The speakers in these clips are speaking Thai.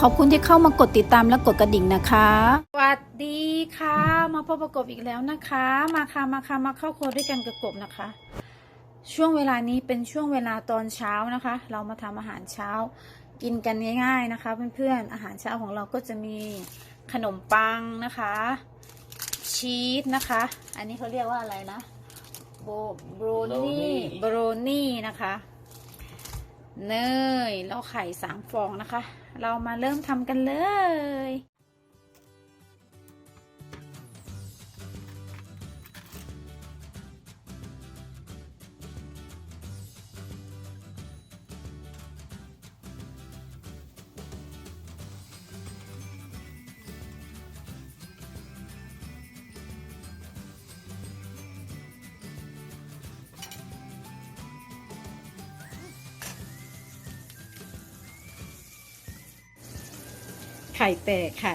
ขอบคุณที่เข้ามากดติดตามและกดกระดิ่งนะคะ สวัสดีค่ะ มาพบประกบอีกแล้วนะคะ มาค่ะมาค่ะมาเข้าครัวด้วยกันกับกบนะคะ ช่วงเวลานี้เป็นช่วงเวลาตอนเช้านะคะ เรามาทำอาหารเช้า กินกันง่าย ๆนะคะ เพื่อนๆอาหารเช้าของเราก็จะมีขนมปังนะคะ ชีสนะคะ อันนี้เขาเรียกว่าอะไรนะโบโบรนี่โบรนี่นะคะ เนยแล้วไข่สามฟองนะคะ เรามาเริ่มทำกันเลย ไข่แตกค่ะ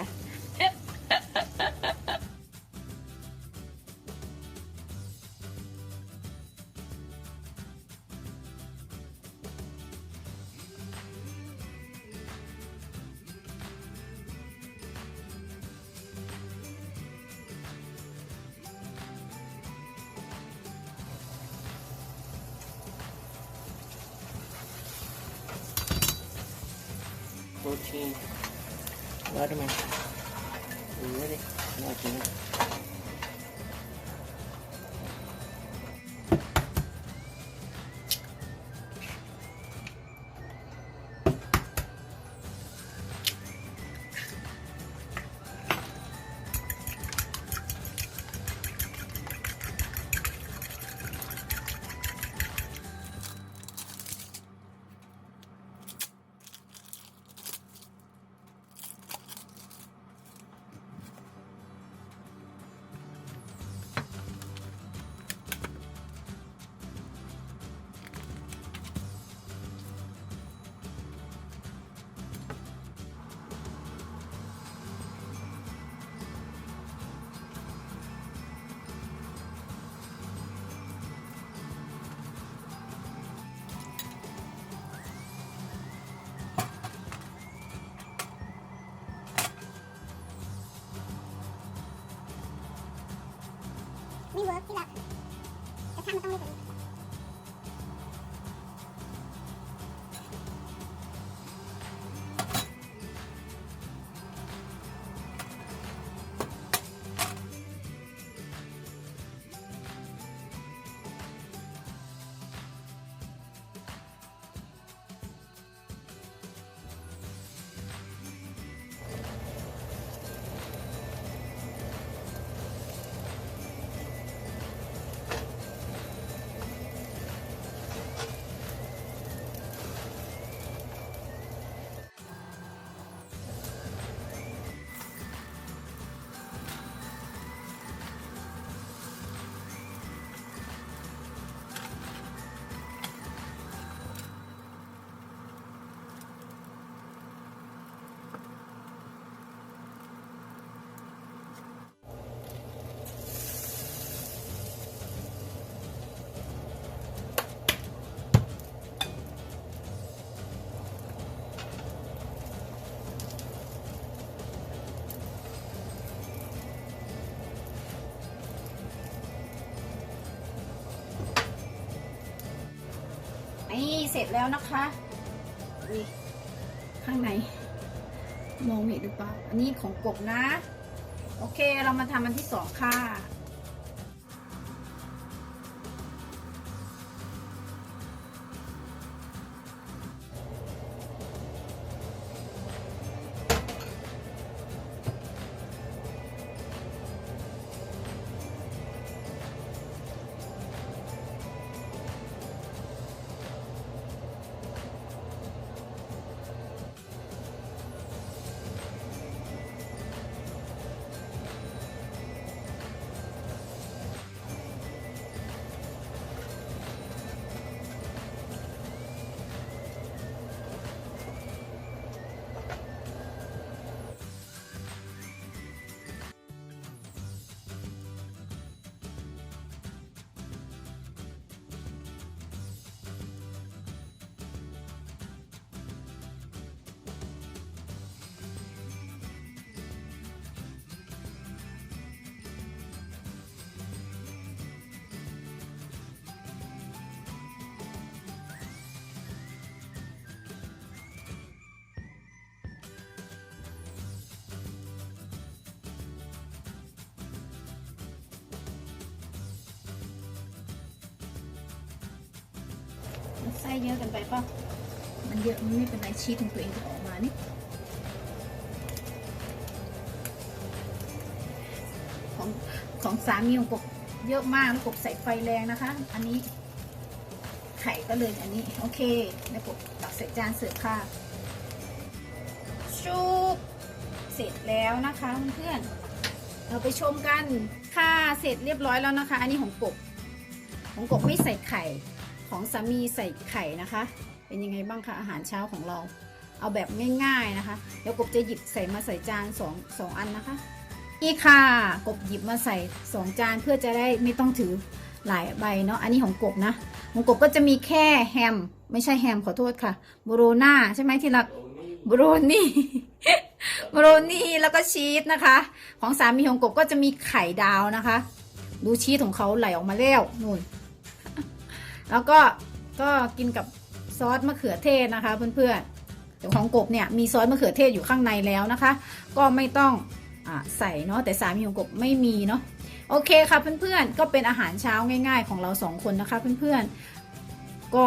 14就这么，有的，那几个。 ทำไมดูไว้ดิน่ากิ เสร็จแล้วนะคะนี่ข้างในมองเห็นหรือเปล่า อันนี้ของกบนะ โอเค เรามาทำอันที่สองค่ะ ไส้เยอะกันไปป่ะมันเยอะมันไม่เป็นไรชีสของตัวเองจะออกมานี่ของของสามีของกบเยอะมากแล้วกบใส่ไฟแรงนะคะ อันนี้ ไข่ก็เลยอันนี้ โอเค แล้วกบตักใส่จานเสิร์ฟค่ะชุบเสร็จแล้วนะคะเพื่อนเราไปชมกันค่ะเสร็จเรียบร้อยแล้วนะคะ อันนี้ของกบของกบไม่ใส่ไข่ ของสามีใส่ไข่นะคะ เป็นยังไงบ้างคะอาหารเช้าของเรา เอาแบบง่ายๆนะคะเดี๋ยวกบจะหยิบใส่มาใส่จานสองสองอันนะคะนี่ค่ะกบหยิบมาใส่สองจานเพื่อจะได้ไม่ต้องถือหลายใบเนาะอันนี้ของกบนะของกบก็จะมีแค่แฮม ไม่ใช่แฮมขอโทษค่ะบโรน่าใช่ไหมที่รักบโรนี่บโรนี่แล้วก็ชีสนะคะ ของสามีของกบก็จะมีไข่ดาวนะคะ ดูชีสของเขาไหลออกมาแล้วนู่น แล้วก็ก็กินกับซอสมะเขือเทศนะคะเพื่อนๆแต่ของกบเนี่ยมีซอสมะเขือเทศอยู่ข้างในแล้วนะคะ ก็ไม่ต้องอใส่เนาะแต่สามีของกบไม่มีเนาะโอเคค่ะเพื่อนๆก็เป็นอาหารเช้าง่ายๆ ของเราสองคนนะคะเพื่อนๆก็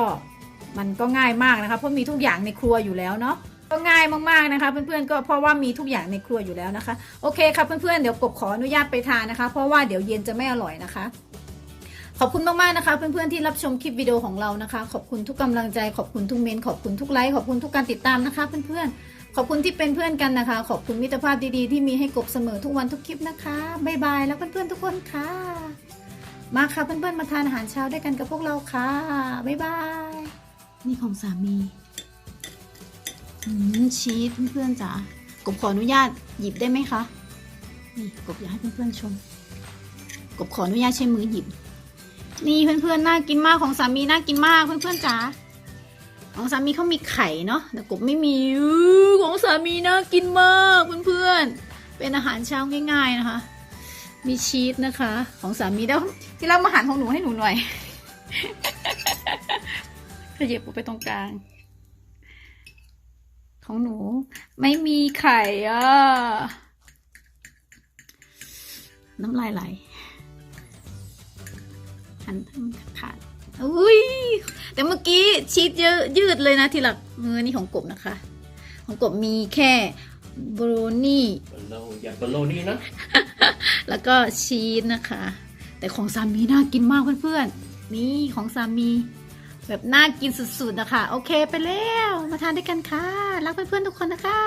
มันก็ง่ายมากนะคะเพราะมีทุกอย่างในครัวอยู่แล้วเนาะก็ง่ายมากๆนะคะเพื่อนๆก็เพราะว่ามีทุกอย่างในครัวอยู่แล้วนะคะ โอเคค่ะเพื่อนๆเดี๋ยวกบขออนุญาตไปทานนะคะ เพราะว่าเดี๋ยวเย็นจะไม่อร่อยนะคะ ขอบคุณมากๆนะคะเพื่อนๆที่รับชมคลิปวิดีโอของเรานะคะ ขอบคุณทุกกำลังใจขอบคุณทุกเมนขอบคุณทุกไลค์ขอบคุณทุกการติดตามนะคะเพื่อนๆขอบคุณที่เป็นเพื่อนกันนะคะ ขอบคุณมิตรภาพดีๆที่มีให้กบเสมอทุกวันทุกคลิปนะคะบ๊ายบายแล้วเพื่อนๆทุกคนค่ะ มาค่ะเพื่อนๆมาทานอาหารเช้าด้วยกันกับพวกเราค่ะบ๊ายบายนี่ของสามีอืมชีสเพื่อนๆจ๋ากบขออนุญาตหยิบได้ไหมคะนี่กบอยากให้เพื่อนๆชม กบขออนุญาตใช้มือหยิบ นี่เพื่อนๆน่ากินมากของสามีน่ากินมากเพื่อนๆจ๋าของสามีเขามีไข่เนาะแต่กบไม่มีอของสามีน่ากินมากเพื่อนๆเป็นอาหารเช้าง่าย ๆนะคะ มีชีสนะคะ ของสามีแล้วที่เรามาหันของหนูให้หนูหน่อยขยับไปตรงกลาง ของหนูไม่มีไข่อะน้ำลายไหล หันทางขาดอุ้ยแต่เมื่อกี้ชีสเยอะยืดเลยนะทีหลักเออนี่ของกบนะคะ ของกบมีแค่บราวนี่เราอย่าเบโลนี่นะ แล้วก็ชีสนะคะ แต่ของสามีน่ากินมากเพื่อนๆ นี่ของสามี แบบน่ากินสุดๆนะคะ โอเคไปแล้ว มาทานด้วยกันค่ะ รักเพื่อนๆทุกคนนะคะ